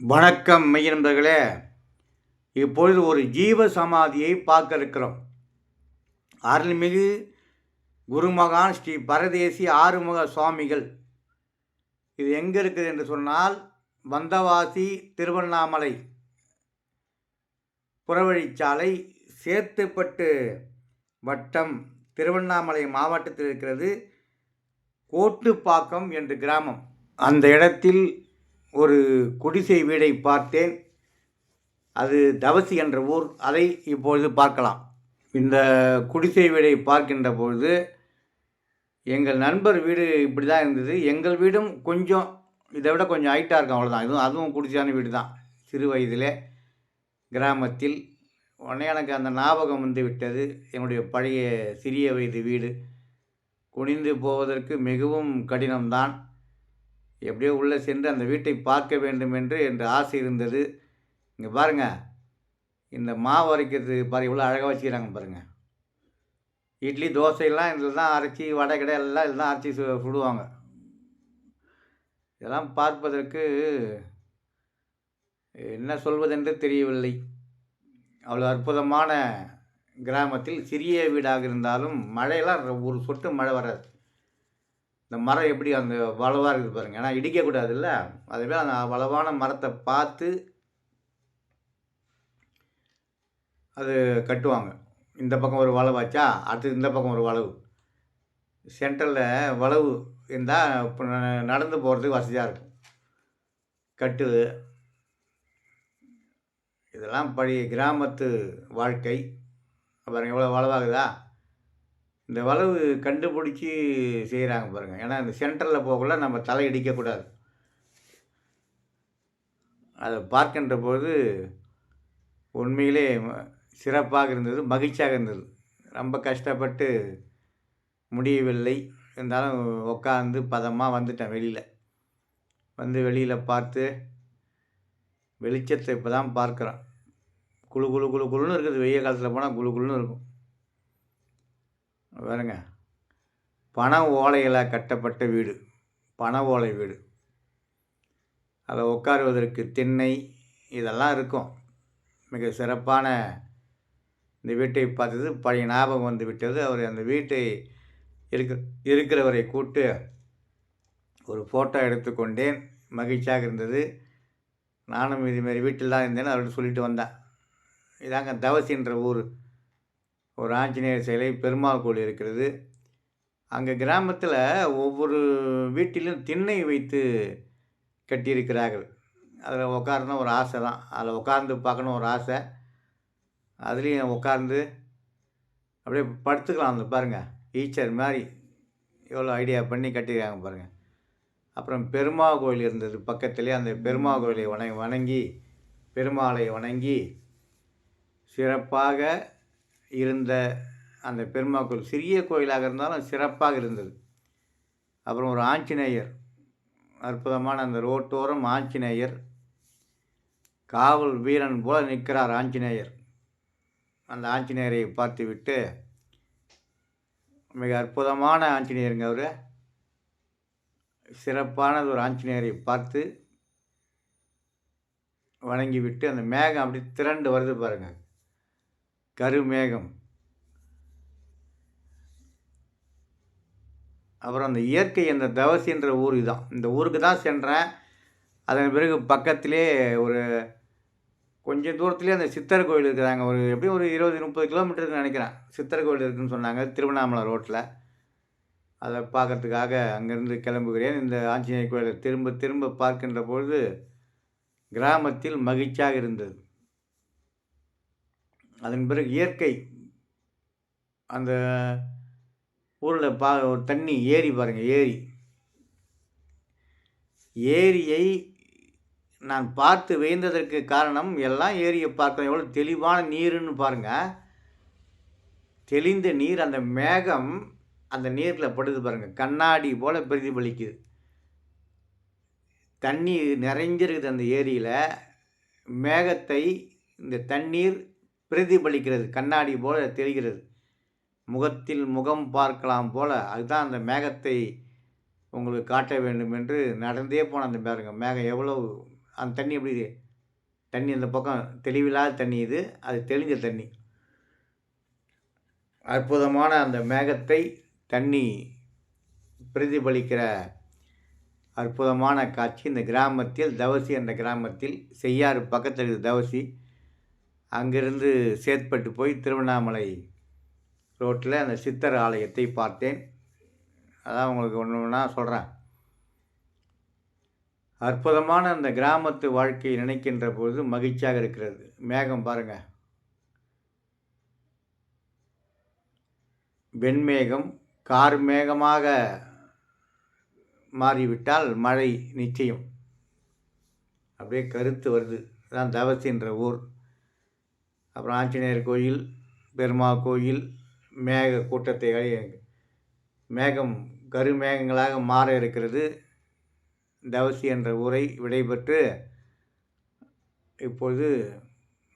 வணக்கம் மெய்ய நண்பர்களே. இப்பொழுது ஒரு ஜீவ சமாதியை பார்க்க இருக்கிறோம். அருள்மிகு குருமகான் ஸ்ரீ பரதேசி ஆறுமுக சுவாமிகள். இது எங்கே இருக்குது என்று சொன்னால் வந்தவாசி திருவண்ணாமலை புறவழிச்சாலை சேத்துப்பட்டு வட்டம் திருவண்ணாமலை மாவட்டத்தில் இருக்கிறது கோட்டுப்பாக்கம் என்று கிராமம். அந்த இடத்தில் ஒரு குடிசை வீடை பார்த்தேன். அது தவசி என்ற ஊர். அதை இப்பொழுது பார்க்கலாம். இந்த குடிசை வீடை பார்க்கின்ற பொழுது எங்கள் நண்பர் வீடு இப்படி தான் இருந்தது. எங்கள் வீடும் கொஞ்சம் இதை விட கொஞ்சம் ஹைட்டாக இருக்கும் அவ்வளோதான் இதுவும் அதுவும் குடிசையான வீடு தான் சிறு வயதிலே கிராமத்தில். உடனே எனக்கு அந்த ஞாபகம் வந்து விட்டது. என்னுடைய பழைய சிறிய வயது வீடு. குனிந்து போவதற்கு மிகவும் கடினம்தான். எப்படியோ உள்ளே சென்று அந்த வீட்டை பார்க்க வேண்டும் என்று என்ற ஆசை இருந்தது. இங்கே பாருங்கள் இந்த மாவு அரைக்கிறது பாரு இவ்வளோ அழகாக வச்சுக்கிறாங்க பாருங்கள் இட்லி தோசையெல்லாம் இதில் தான் அரைச்சி வடை கடை எல்லாம் இதில் தான் அரைச்சி சு- சுடுவாங்க. இதெல்லாம் பார்ப்பதற்கு என்ன சொல்வதென்று தெரியவில்லை. அவ்வளோ அற்புதமான கிராமத்தில் சிறிய வீடாக இருந்தாலும் மழையெல்லாம் ஒரு சொட்டு மழை வராது. இந்த மரம் எப்படி அந்த வளவாக இருக்குது பாருங்க. ஏன்னா இடிக்கக்கூடாதுல்ல அதுவே அந்த வளவான மரத்தை பார்த்து அது கட்டுவாங்க. இந்த பக்கம் ஒரு வளவாச்சா? அடுத்து இந்த பக்கம் ஒரு வளவு. சென்டரில் வளவு இருந்தால் இப்போ நடந்து போகிறதுக்கு வசதியாக இருக்கும். கட்டு. இதெல்லாம் பழைய கிராமத்து வாழ்க்கை. அப்புறம் எவ்வளோ வளவாகுதா? இந்த வளவு கண்டுபிடிச்சி செய்கிறாங்க பாருங்கள் ஏன்னா இந்த சென்டரில் போகக்குள்ள நம்ம தலை இடிக்கக்கூடாது அதை பார்க்கின்ற போது உண்மையிலே சிறப்பாக இருந்தது மகிழ்ச்சியாக இருந்தது. ரொம்ப கஷ்டப்பட்டு முடியவில்லை. இருந்தாலும் உட்காந்து பதமாக வந்துட்டேன் வெளியில். வந்து வெளியில் பார்த்து வெளிச்சத்தை இப்போ தான் பார்க்குறோம் குளு குழு குழு குளுன்னு இருக்குது. வெய்ய காலத்தில் போனால் குளு குளுன்னு இருக்கும். பாருங்க. பண ஓலையில் கட்டப்பட்ட வீடு. பண ஓலை வீடு. அதில் உட்காருவதற்கு திண்ணை இதெல்லாம் இருக்கும். மிக சிறப்பான இந்த வீட்டை பார்த்தது பழைய ஞாபகம் வந்து விட்டது. அவர் அந்த வீட்டை இருக்க இருக்கிறவரை கூட்டு ஒரு ஃபோட்டோ எடுத்துக்கொண்டேன் மகிழ்ச்சியாக இருந்தது. நானும் இதுமாரி வீட்டில் தான் இருந்தேன்னு அவர்கிட்ட சொல்லிட்டு வந்தேன். இதாங்க தவசின்ற ஊர். ஒரு ஆஞ்சநேயர் சிலை பெருமாள் கோயில் இருக்கிறது. அங்கே கிராமத்தில் ஒவ்வொரு வீட்டிலும் திண்ணை வைத்து கட்டியிருக்கிறார்கள். அதில் உட்காரணும் ஒரு ஆசை தான். அதில் உட்கார்ந்து பார்க்கணும் ஒரு ஆசை. அதுலேயும் உட்கார்ந்து அப்படியே படுத்துக்கலாம் அந்த பாருங்கள் ஈச்சர் மாதிரி எவ்வளோ ஐடியா பண்ணி கட்டியிருக்காங்க பாருங்கள் அப்புறம் பெருமாள் கோயில் இருந்தது பக்கத்துலேயே அந்த பெருமாள் கோயிலை வணங்கி வணங்கி பெருமாளை வணங்கி சிறப்பாக இருந்த அந்த பெருமா கோயில் சிறிய கோயிலாக இருந்தாலும் சிறப்பாக இருந்தது. அப்புறம் ஒரு ஆஞ்சநேயர் அற்புதமான அந்த ரோட்டோரம் ஆஞ்சநேயர் காவல் வீரன் போல நிற்கிறார் ஆஞ்சநேயர். அந்த ஆஞ்சநேயரை பார்த்துவிட்டு மிக அற்புதமான ஆஞ்சநேயருங்க அவர். சிறப்பானது ஒரு ஆஞ்சநேயரை பார்த்து வணங்கிவிட்டு அந்த மேகம் அப்படி திரண்டு வருது பாருங்கள் கருமேகம். அப்புறம் அந்த இயற்கை அந்த தவசின்ற ஊர் இதுதான். இந்த ஊருக்கு தான் சென்றேன். அதன் பிறகு பக்கத்திலே ஒரு கொஞ்சம் தூரத்துலேயே அந்த சித்தர் கோயில் இருக்கிறாங்க ஒரு எப்படியும் ஒரு இருபது முப்பது கிலோமீட்டருக்கு நினைக்கிறேன். சித்தர் கோயில் இருக்குதுன்னு சொன்னாங்க. திருவண்ணாமலை ரோட்டில் அதை பார்க்கறதுக்காக அங்கேருந்து கிளம்புகிறேன். இந்த ஆஞ்சநேயர் கோயிலை திரும்ப திரும்ப பார்க்கின்ற பொழுது கிராமத்தில் மகிழ்ச்சியாக இருந்தது. அதன் பிறகு இயற்கை அந்த ஊரில் பா ஒரு தண்ணி ஏரி பாருங்கள் ஏரி ஏரியை நான் பார்த்து வியந்ததற்கு காரணம் எல்லாம் ஏரியை பார்க்கலாம் எவ்வளோ தெளிவான நீருன்னு பாருங்கள் தெளிந்த நீர் அந்த மேகம் அந்த நீரில் படுது பாருங்கள் கண்ணாடி போல் பிரதிபலிக்குது. தண்ணி நிறைஞ்சிருக்குது அந்த ஏரியில். மேகத்தை இந்த தண்ணீர் பிரதிபலிக்கிறது கண்ணாடி போல தெரிகிறது முகத்தில் முகம் பார்க்கலாம் போல அதுதான் அந்த மேகத்தை உங்களுக்கு காட்ட வேண்டும் என்று நடந்தே போன அந்த பாருங்க மேகம் எவ்வளவு அந்த தண்ணி எப்படி தண்ணி அந்த பக்கம் தெளிவில்லாத தண்ணி இது. அது தெளிஞ்ச தண்ணி. அற்புதமான அந்த மேகத்தை தண்ணி பிரதிபலிக்கிற அற்புதமான காட்சி. இந்த கிராமத்தில் தவசி என்ற கிராமத்தில் செய்யாறு பக்கத்தில் இருக்குது தவசி. அங்கிருந்து சேத்பட்டு போய் திருவண்ணாமலை ரோட்டில் அந்த சித்தர் ஆலயத்தை பார்த்தேன். அதான் உங்களுக்கு ஒன்று ஒன்றா சொல்கிறேன் அற்புதமான அந்த கிராமத்து வாழ்க்கையை நினைக்கின்ற பொழுது மகிழ்ச்சியாக இருக்கிறது. மேகம் பாருங்கள் வெண்மேகம் கார் மேகமாக மாறிவிட்டால் மழை நிச்சயம். அப்படியே கருத்து வருது. தான் தவசின்ற ஊர். அப்புறம் ஆஞ்சநேயர் கோயில் பெருமாள் கோயில் மேக கூட்டத்தை மேகம் கருமேகங்களாக மாற இருக்கிறது. தவசி என்ற ஊரை விடைபெற்று இப்பொழுது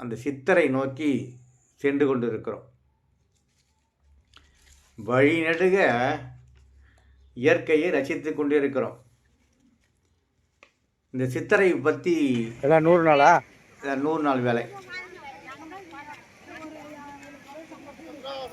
அந்த சித்தரை நோக்கி சென்று கொண்டிருக்கிறோம். வழிநெடுக இயற்கையை ரசித்து கொண்டிருக்கிறோம். இந்த சித்தரை பற்றி நூறு நாளா? நூறு நாள் வேலை.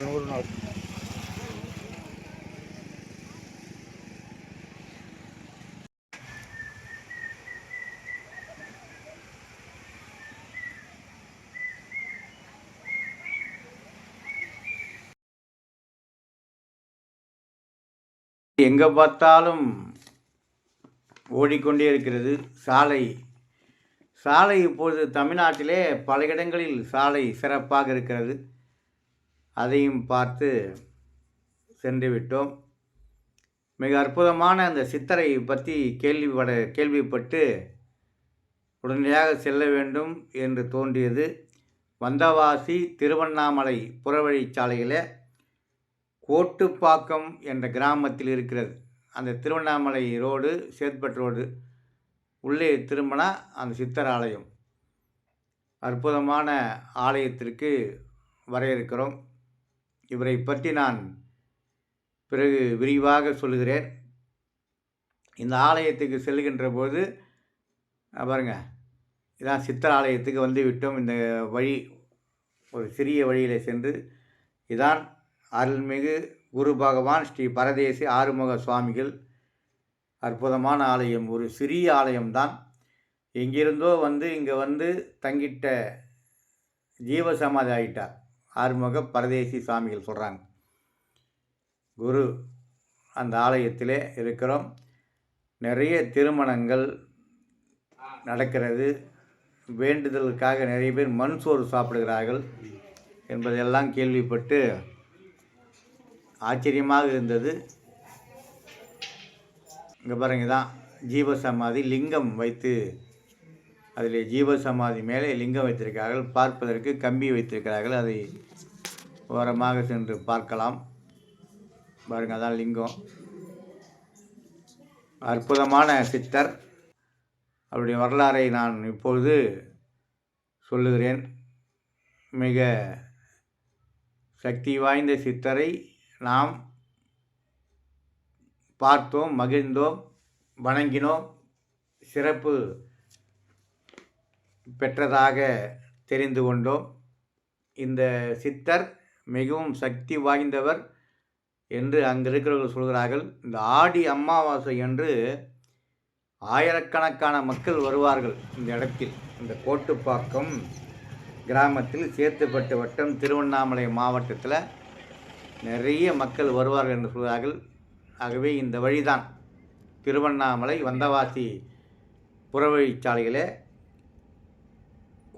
நூறு நாள் எங்கே பார்த்தாலும் ஓடிக்கொண்டே இருக்கிறது சாலை. சாலை இப்பொழுது தமிழ்நாட்டிலே பல இடங்களில் சாலை சிறப்பாக இருக்கிறது. அதையும் பார்த்து சென்று விட்டோம். மிக அற்புதமான அந்த சித்தரை பற்றி கேள்விப்பட கேள்விப்பட்டு உடனடியாக செல்ல வேண்டும் என்று தோன்றியது. வந்தவாசி திருவண்ணாமலை புறவழிச்சாலையில் கோட்டுப்பாக்கம் என்ற கிராமத்தில் இருக்கிறது. அந்த திருவண்ணாமலை ரோடு சேத்பட் ரோடு உள்ளே திரும்பினா அந்த சித்தர் ஆலயம். அற்புதமான ஆலயத்திற்கு வர இருக்கிறோம் இவரை பற்றி நான் பிறகு விரிவாக சொல்லுகிறேன். இந்த ஆலயத்துக்கு செல்கின்ற போது பாருங்கள் இதான் சித்தர் ஆலயத்துக்கு வந்து விட்டோம். இந்த வழி ஒரு சிறிய வழியில் சென்று இதான் அருள்மிகு குரு பகவான் ஸ்ரீ பரதேசி ஆறுமுக சுவாமிகள் அற்புதமான ஆலயம். ஒரு சிறிய ஆலயம்தான். எங்கிருந்தோ வந்து இங்கே வந்து தங்கிட்ட ஜீவசமாதி ஆகிட்டார் ஆறுமுக பரதேசி சுவாமிகள் சொல்கிறாங்க குரு அந்த ஆலயத்திலே இருக்கிறோம். நிறைய திருமணங்கள் நடக்கிறது. வேண்டுதலுக்காக நிறைய பேர் மண் சோறு சாப்பிடுகிறார்கள் என்பதெல்லாம் கேள்விப்பட்டு ஆச்சரியமாக இருந்தது. இங்கே பாருங்க தான் ஜீவசமாதி லிங்கம் வைத்து அதில் ஜீவசமாதி மேலே லிங்கம் வைத்திருக்கிறார்கள். பார்ப்பதற்கு கம்பி வைத்திருக்கிறார்கள். அதை ஓரமாக சென்று பார்க்கலாம். பாருங்க அதான் லிங்கம். அற்புதமான சித்தர். அவருடைய வரலாறை நான் இப்பொழுது சொல்லுகிறேன். மிக சக்தி வாய்ந்த சித்தரை நாம் பார்த்தோம் மகிழ்ந்தோம் வணங்கினோம் சிறப்பு பெற்றதாக தெரிந்து கொண்டோம். இந்த சித்தர் மிகவும் சக்தி வாய்ந்தவர் என்று அங்கு இருக்கிறவர்கள் சொல்கிறார்கள். இந்த ஆடி அமாவாசை என்று ஆயிரக்கணக்கான மக்கள் வருவார்கள் இந்த இடத்தில். இந்த கோட்டுப்பாக்கம் கிராமத்தில் சேத்துப்பட்டு வட்டம் திருவண்ணாமலை மாவட்டத்தில் நிறைய மக்கள் வருவார்கள் என்று சொல்கிறார்கள். ஆகவே இந்த வழிதான். திருவண்ணாமலை வந்தவாசி புறவழிச்சாலைகளே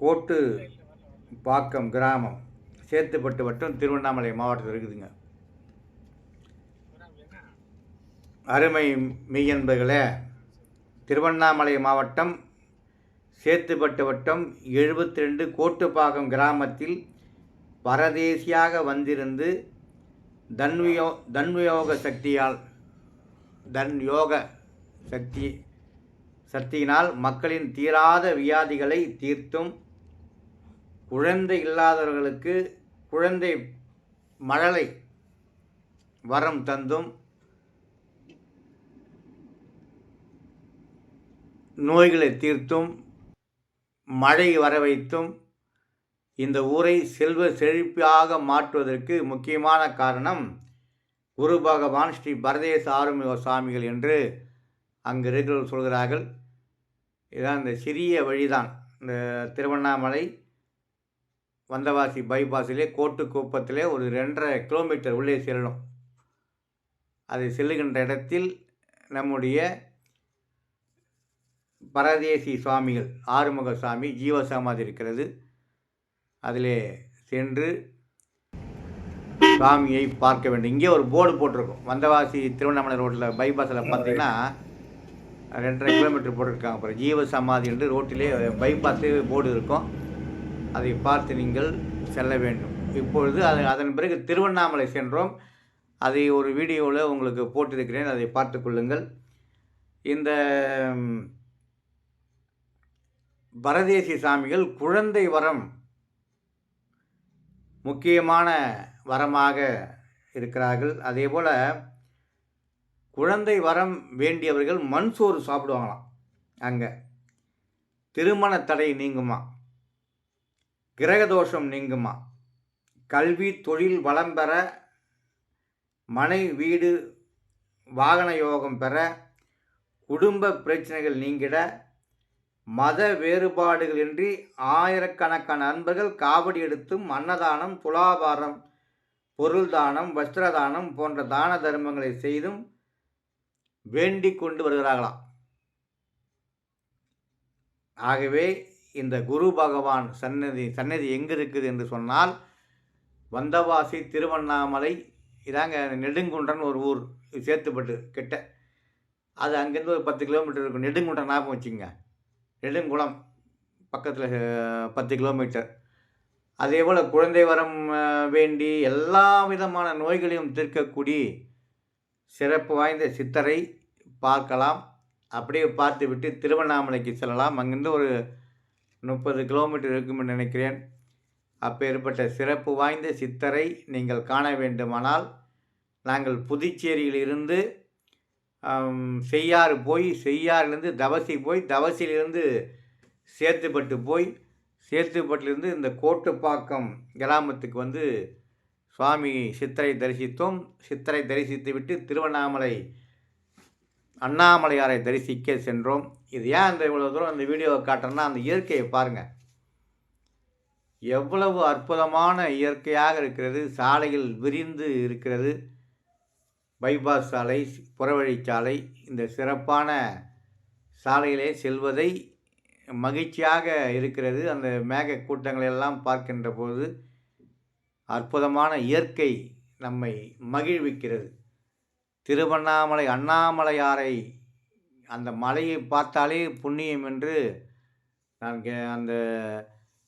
கோட்டு பாக்கம் கிராமம் சேத்துப்பட்டு வட்டம் திருவண்ணாமலை மாவட்டத்தில் இருக்குதுங்க. அருமை மெய்யன்பர்களே திருவண்ணாமலை மாவட்டம் சேத்துப்பட்டு வட்டம் எழுபத்தி ரெண்டு கோட்டுப்பாக்கம் கிராமத்தில் பரதேசியாக வந்திருந்து தன்வியோ தன்வியோக சக்தியால் தன் யோக சக்தி சக்தியினால் மக்களின் தீராத வியாதிகளை தீர்த்தும் குழந்தை இல்லாதவர்களுக்கு குழந்தை மழலை வரம் தந்தும் நோய்களை தீர்த்தும் மழை வர வைத்தும் இந்த ஊரை செல்வ செழிப்பாக மாற்றுவதற்கு முக்கியமான காரணம் குரு பகவான் ஸ்ரீ பரதேச ஆறுமுக சுவாமிகள் என்று அங்கு இருக்கிறவர்கள் சொல்கிறார்கள். இதான் இந்த சிறிய வழிதான். இந்த திருவண்ணாமலை வந்தவாசி பைபாஸிலே கோட்டுக்குப்பத்திலே ஒரு ரெண்டரை கிலோமீட்டர் உள்ளே செல்லணும். அது செல்லுகின்ற இடத்தில் நம்முடைய பரதேசி சுவாமிகள் ஆறுமுக சுவாமி ஜீவசமாதி இருக்கிறது. அதிலே சென்று சாமியை பார்க்க வேண்டும். இங்கே ஒரு போர்டு போட்டிருக்கும். வந்தவாசி திருவண்ணாமலை ரோட்டில் பைபாஸில் பார்த்தீங்கன்னா ரெண்டரை கிலோமீட்டர் போட்டிருக்காங்க அப்புறம் ஜீவ சமாதி என்று ரோட்டிலே பைபாஸே போர்டு இருக்கும். அதை பார்த்து நீங்கள் செல்ல வேண்டும். இப்பொழுது அது அதன் பிறகு திருவண்ணாமலை சென்றோம். அதை ஒரு வீடியோவில் உங்களுக்கு போட்டிருக்கிறேன். அதை பார்த்து கொள்ளுங்கள். இந்த பரதேசி சாமிகள் குழந்தை வரம் முக்கியமான வரமாக இருக்கிறார்கள். அதே போல் குழந்தை வரம் வேண்டியவர்கள் மண் சோறு சாப்பிடுவாங்களாம். அங்கே. திருமண தடை நீங்குமா? கிரகதோஷம் நீங்குமா? கல்வி தொழில் வளம் பெற மனை வீடு வாகன யோகம் பெற குடும்ப பிரச்சனைகள் நீங்கிட மத வேறுபாடுகளின்றி ஆயிரக்கணக்கான அன்பர்கள் காவடி எடுத்தும் அன்னதானம் துலாபாரம் பொருள் தானம் வஸ்திர தானம் போன்ற தான தர்மங்களை செய்தும் வேண்டி கொண்டு வருகிறார்களாம். ஆகவே இந்த குரு பகவான் சன்னதி சன்னதி எங்கே இருக்குது என்று சொன்னால் வந்தவாசி திருவண்ணாமலை இதாங்க நெடுங்குன்றன் ஒரு ஊர் சேர்த்துப்பட்டு கிட்ட. அது அங்கேருந்து ஒரு பத்து கிலோமீட்டர் இருக்கும். நெடுங்குன்றம் ஞாபகம் வச்சுங்க நெடுங்குளம் பக்கத்தில் பத்து கிலோமீட்டர். அதே போல் குழந்தை வரம் வேண்டி எல்லா விதமான நோய்களையும் தீர்க்கக்கூடிய சிறப்பு வாய்ந்த சித்தரை பார்க்கலாம். அப்படியே பார்த்து விட்டு திருவண்ணாமலைக்கு செல்லலாம். அங்கேருந்து ஒரு முப்பது கிலோமீட்டர் இருக்கும்னு நினைக்கிறேன். அப்பேற்பட்ட சிறப்பு வாய்ந்த சித்தரை நீங்கள் காண வேண்டுமானால் நாங்கள் புதுச்சேரியிலிருந்து செய்யாறு போய் செய்யாறுலேருந்து தவசி போய் தவசியிலிருந்து சேத்துப்பட்டு போய் சேத்துப்பட்டிலிருந்து இந்த கோட்டுப்பாக்கம் கிராமத்துக்கு வந்து சுவாமி சித்தரை தரிசித்தோம். சித்தரை தரிசித்து விட்டு திருவண்ணாமலை அண்ணாமலையாரை தரிசிக்க சென்றோம். இது ஏன் அந்த இவ்வளோ தூரம் அந்த வீடியோவை காட்டுறேன்னா அந்த இயற்கையை பாருங்கள் எவ்வளவு அற்புதமான இயற்கையாக இருக்கிறது. சாலையில் விரிந்து இருக்கிறது. பைபாஸ் சாலை புறவழிச்சாலை இந்த சிறப்பான சாலையிலே செல்வதை மகிழ்ச்சியாக இருக்கிறது. அந்த மேக கூட்டங்களை எல்லாம் பார்க்கின்ற போது அற்புதமான இயற்கை நம்மை மகிழ்விக்கிறது. திருவண்ணாமலை அண்ணாமலையாரை அந்த மலையை பார்த்தாலே புண்ணியம் என்று நான் கே- அந்த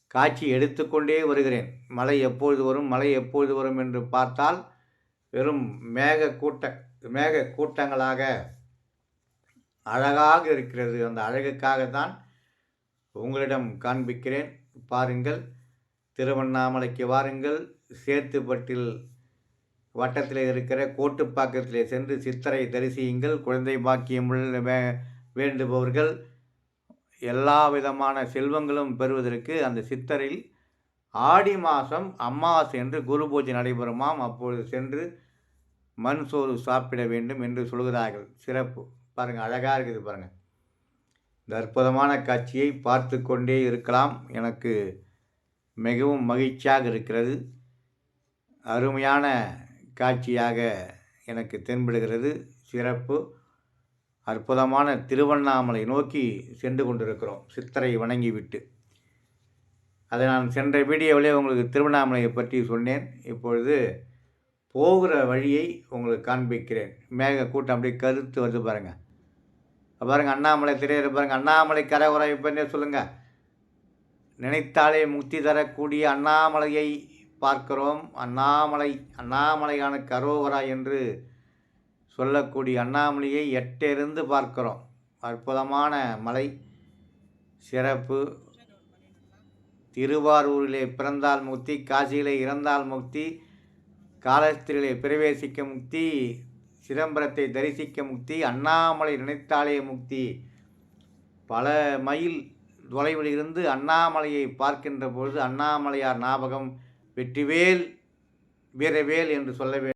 காட்சி எடுத்துக்கொண்டே வருகிறேன். மழை எப்பொழுது வரும் மழை எப்பொழுது வரும் என்று பார்த்தால் வெறும் மேக கூட்ட மேக கூட்டங்களாக அழகாக இருக்கிறது. அந்த அழகுக்காகத்தான் உங்களிடம் காண்பிக்கிறேன். பாருங்கள் திருவண்ணாமலைக்கு வாருங்கள். சேத்துப்பட்டில் வட்டத்தில் இருக்கிற கோட்டுப்பாக்கத்திலே சென்று சித்தரை தரிசியுங்கள். குழந்தை பாக்கியம் உள்ள வே- வேண்டுபவர்கள் எல்லா விதமான செல்வங்களும் பெறுவதற்கு அந்த சித்தரில் ஆடி மாதம் அமாவாசை என்று குரு பூஜை நடைபெறுமாம். அப்பொழுது சென்று மண் சோறு சாப்பிட வேண்டும் என்று சொல்கிறார்கள். சிறப்பு. பாருங்கள் அழகாக இருக்குது பாருங்கள் இந்த அற்புதமான காட்சியை பார்த்து கொண்டே இருக்கலாம். எனக்கு மிகவும் மகிழ்ச்சியாக இருக்கிறது. அருமையான காட்சியாக எனக்கு தென்படுகிறது. சிறப்பு. அற்புதமான திருவண்ணாமலை நோக்கி சென்று கொண்டிருக்கிறோம். சித்தரை வணங்கிவிட்டு. அதை நான் சென்ற வீடியோவிலே உங்களுக்கு திருவண்ணாமலையை பற்றி சொன்னேன். இப்பொழுது போகிற வழியை உங்களுக்கு காண்பிக்கிறேன். மேக கூட்டம் அப்படியே கருத்து வருது பாருங்கள் பாருங்கள் அண்ணாமலை திரையிற பாருங்கள் அண்ணாமலை கரை இப்பன்னே சொல்லுங்கள் நினைத்தாலே முக்தி தரக்கூடிய அண்ணாமலையை பார்க்கிறோம். அண்ணாமலை அண்ணாமலையான கரோவரா என்று சொல்லக்கூடிய அண்ணாமலையை எட்டிருந்து பார்க்கிறோம். அற்புதமான மலை சிறப்பு. திருவாரூரிலே பிறந்தால் முக்தி காசியிலே இறந்தால் முக்தி காலஸ்திரியிலே பிரவேசிக்க முக்தி சிதம்பரத்தை தரிசிக்க முக்தி அண்ணாமலை நினைத்தாலே முக்தி. பல மைல் தொலைவில் இருந்து அண்ணாமலையை பார்க்கின்ற பொழுது அண்ணாமலையார் ஞாபகம் வெற்றிவேல் வீரவேல் என்று சொல்ல வேண்டும்